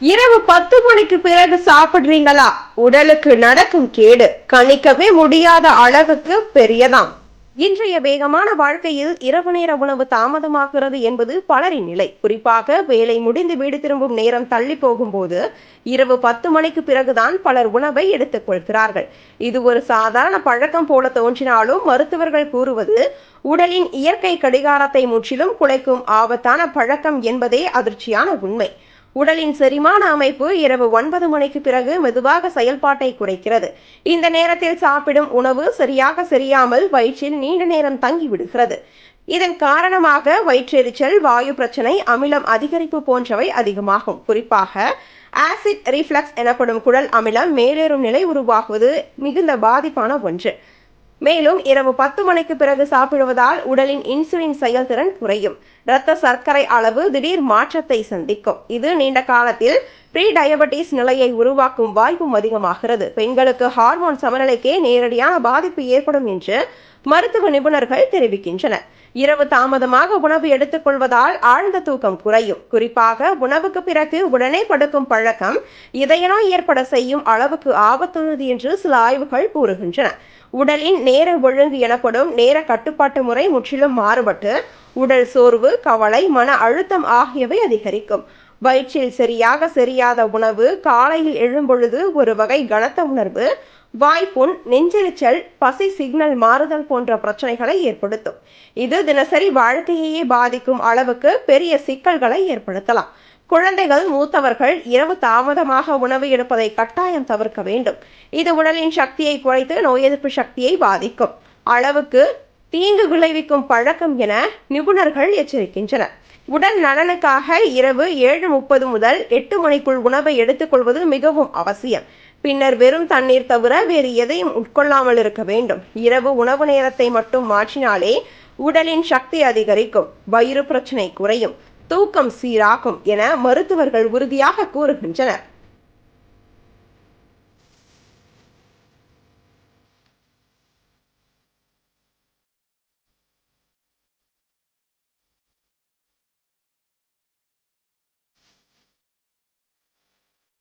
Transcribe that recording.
இரவு பத்து மணிக்கு பிறகு சாப்பிடுறீங்களா? உடலுக்கு நடக்கும் கேடு கணிக்கவே முடியாத அளவுக்கு பெரியதாம். இன்றைய வேகமான வாழ்க்கையில் இரவு நேர உணவு தாமதமாகிறது என்பது பலரின் நிலை. குறிப்பாக வேலை முடிந்து வீடு திரும்பும் நேரம் தள்ளி போகும்போது இரவு பத்து மணிக்கு பிறகுதான் பலர் உணவை எடுத்துக் கொள்கிறார்கள். இது ஒரு சாதாரண பழக்கம் போல தோன்றினாலும் மருத்துவர்கள் கூறுவது உடலின் இயற்கை கடிகாரத்தை முற்றிலும் குலைக்கும் ஆபத்தான பழக்கம் என்பதே அதிர்ச்சியான உண்மை. உடலின் செரிமான அமைப்பு இரவு ஒன்பது மணிக்கு பிறகு மெதுவாக செயல்பாட்டை குறைக்கிறது. இந்த நேரத்தில் சாப்பிடும் உணவு சரியாக செரியாமல் வயிற்றில் நீண்ட நேரம் தங்கி விடுகிறது. இதன் காரணமாக வயிற்றெரிச்சல் வாயு பிரச்சனை அமிலம் அதிகரிப்பு போன்றவை அதிகமாகும். குறிப்பாக ஆசிட் ரிஃப்ளக்ஸ் எனப்படும் குடல் அமிலம் மேலேறும் நிலை உருவாகுவது மிகுந்த பாதிப்பான ஒன்று. மேலும் இரவு பத்து மணிக்கு பிறகு சாப்பிடுவதால் உடலின் இன்சுலின் செயல்திறன் குறையும். இரத்த சர்க்கரை அளவு திடீர் மாற்றத்தை சந்திக்கும். இது நீண்ட காலத்தில் ப்ரீ டயபெட்டிஸ் நிலையை உருவாக்கும் வாய்ப்பும் அதிகமாகிறது. பெண்களுக்கு ஹார்மோன் சமநிலைக்கே நேரடியான பாதிப்பு ஏற்படும் என்று மருத்துவ நிபுணர்கள் தெரிவிக்கின்றனர். இரவு தாமதமாக உணவு எடுத்துக்கொள்வதால் ஆழ்ந்த தூக்கம் குறையும். குறிப்பாக உணவுக்கு பிறகு உடனே படுக்கும் பழக்கம் இதயநோய் ஏற்பட செய்யும் அளவுக்கு ஆபத்தானது என்று சில ஆய்வுகள் கூறுகின்றன. உடலின் நேர ஒழுங்கு எனப்படும் நேர கட்டுப்பாட்டு முறை முற்றிலும் மாறுபட்டு உடல் சோர்வு கவலை மன அழுத்தம் ஆகியவை அதிகரிக்கும். வயிற்றில் சரியாக செரியாத உணவு காலையில் எழும்பொழுது ஒரு வகை கனத்த உணர்வு வாய்ப்புண் நெஞ்செரிச்சல் பசி சிக்னல் மாறுதல் போன்ற பிரச்சனைகளை ஏற்படுத்தும். இது தினசரி வாழ்க்கையையே பாதிக்கும் அளவுக்கு பெரிய சிக்கல்களை ஏற்படுத்தலாம். குழந்தைகள் மூத்தவர்கள் இரவு தாமதமாக உணவு எடுப்பதை கட்டாயம் தவிர்க்க வேண்டும். இது உடலின் சக்தியை குறைத்து நோய் எதிர்ப்பு சக்தியை பாதிக்கும். அளவுக்கு தீங்கு விளைவிக்கும் பழக்கம் என நிபுணர்கள் எச்சரிக்கின்றனர். உடல் நலனுக்காக இரவு ஏழு முப்பது முதல் எட்டு மணிக்குள் உணவை எடுத்துக்கொள்வது மிகவும் அவசியம். பின்னர் வெறும் தண்ணீர் தவிர வேறு எதையும் உட்கொள்ளாமல் இருக்க வேண்டும். இரவு உணவு நேரத்தை மட்டும் மாற்றினாலே உடலின் சக்தி அதிகரிக்கும். வயிறு பிரச்சனை குறையும். தூக்கம் சீராகும் என மருத்துவர்கள் உறுதியாக கூறுகின்றனர்.